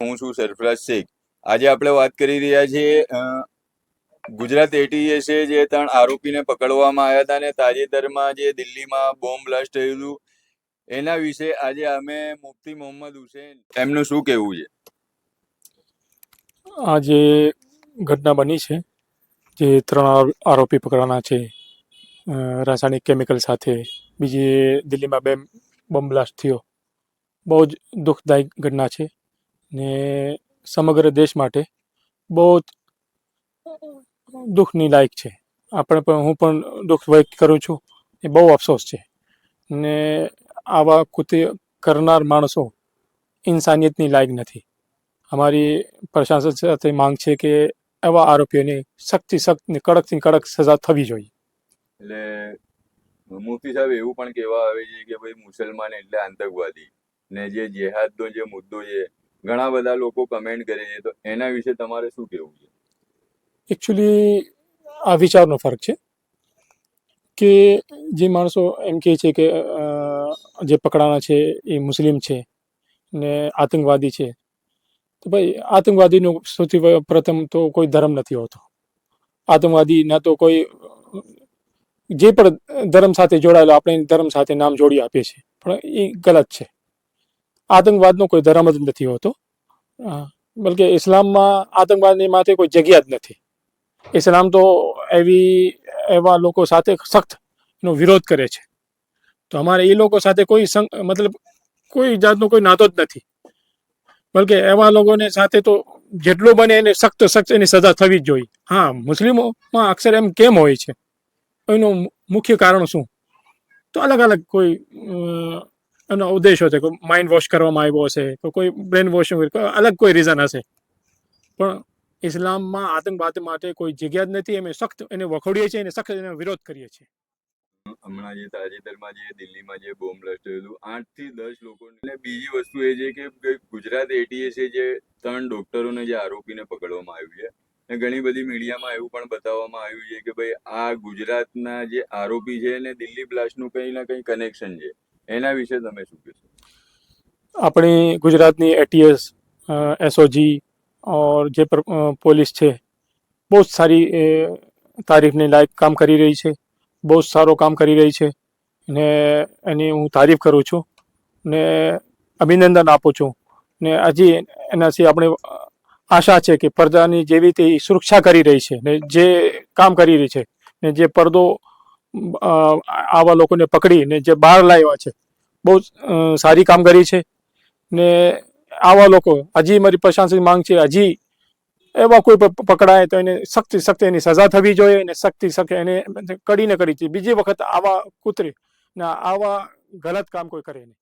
હું છું સરફરાજ શેખ. આજે આપણે વાત કરી રહ્યા છીએ ગુજરાત એટીએસે જે ત્રણ આરોપીને પકડવામાં આવ્યા હતા અને તાજેતરમાં જે દિલ્હીમાં બોમ્બ બ્લાસ્ટ થયું હતું, એના વિશે આજે અમે મુફ્તી મોહમ્મદ હુસેન, એમનું શું કહેવું છે? આ જે ઘટના બની છે, જે ત્રણ આરોપી પકડવાના છે રાસાયણિક કેમિકલ સાથે, બીજી દિલ્હીમાં બે બોમ્બ બ્લાસ્ટ થયો. બહુ જ દુઃખદાયક ઘટના છે. ને સમગ્ર દેશ માટે બહુ દુઃખની લાયક છે. આપણે પણ, હું પણ દુઃખ વ્યક્ત કરું છું. એ બહુ અફસોસ છે. ને આવા કૃત્ય કરનાર માણસો ઇન્સાનિયતની લાયક નથી. અમારી પ્રશાસન સાથે માંગ છે કે એવા આરોપીઓને સખ્તથી સખ્ત કડકથી કડક સજા થવી જોઈએ. એટલે મુફ્તી સાહેબ એવું પણ કહેવા આવે છે કે ભાઈ મુસલમાન એટલે આતંકવાદી. ને જે જેહાદનો જે મુદ્દો છે ઘણા બધા લોકો કમેન્ટ કરે છે. તો એના વિશે તમારે શું કહેવું છે? એકચ્યુઅલી આ વિચારનો ફરક છે કે જે માણસો એમ કહે છે કે જે પકડાના છે એ મુસ્લિમ છે ને આતંકવાદી છે. તો ભાઈ, આતંકવાદીનો સૌથી પ્રથમ તો કોઈ ધર્મ નથી હોતો. આતંકવાદી ના તો કોઈ, જે પણ ધર્મ સાથે જોડાયેલો, આપણે ધર્મ સાથે નામ જોડી આપીએ છીએ. પણ એ ગલત છે. આતંકવાદનો કોઈ ધર્મ જ નથી હોતો. બલકે ઇસ્લામમાં આતંકવાદની માટે કોઈ જગ્યા જ નથી. ઇસ્લામ તો એવી, એવા લોકો સાથે સખ્ત નો વિરોધ કરે છે. તો અમારે એ લોકો સાથે કોઈ મતલબ કોઈ જાતનો કોઈ નાતો જ નથી. બલકે એવા લોકોને સાથે તો જેટલું બને એને સખ્ત સખ્ત એની સજા થવી જ જોઈએ. હા, મુસ્લિમોમાં અક્ષર એમ કેમ હોય છે? એનું મુખ્ય કારણ શું? તો અલગ અલગ કોઈ એનો ઉદ્દેશ છે કોઈ માઇન્ડ વોશ કરવામાં આવ્યો હશે, તો કોઈ બ્રેન વોશિંગ અલગ કોઈ રીઝન હશે. પણ ઇસ્લામમાં આતંકવાદ માટે કોઈ જગ્યા જ નથી, અમે સખ્ત એને વખોડીએ છીએ, અને સખ્ત એનો વિરોધ કરીએ છીએ. હમણાં જે તાજેતરમાં જે દિલ્હીમાં જે બોમ્બ બ્લાસ્ટ થયું હતું આઠથી દસ લોકો એટલે બીજી વસ્તુ એ છે કે ગુજરાત એટીએસે જે ત્રણ ડોક્ટરોને જે આરોપીને પકડવામાં આવ્યું છે અને ઘણી બધી મીડિયામાં એવું પણ બતાવવામાં આવ્યું છે કે ભાઈ, આ ગુજરાતના જે આરોપી છે એને દિલ્હી બ્લાસ્ટનું કંઈ ના કંઈ કનેક્શન છે. એના વિશે તમે શું કહેશો? આપણી ગુજરાતની એટીએસ એસઓજી ઓર જે પોલીસ છે, બહુ જ સારી તારીફને લાયક કામ કરી રહી છે, બહુ જ સારો કામ કરી રહી છે ને એની હું તારીફ કરું છું ને અભિનંદન આપું છું ને હજી એનાથી આપણે આશા છે કે પડદાની જેવી તે સુરક્ષા કરી રહી છે ને જે કામ કરી રહી છે ને જે પડદો આવા લોકોને પકડીને જે બહાર લાવ્યા છે, બહુ સારી કામગીરી છે. ને આવા લોકો, હજી મારી પ્રશાસનની માંગ છે, હજી એવા કોઈ પકડાય તો એને સખ્ત સખ્ત એની સજા થવી જોઈએ અને સખ્ત સખ્ત એને કડીને કરી છે. બીજી વખત આવા કૂતરી, ને, આવા ગલત કામ કોઈ કરે નહીં.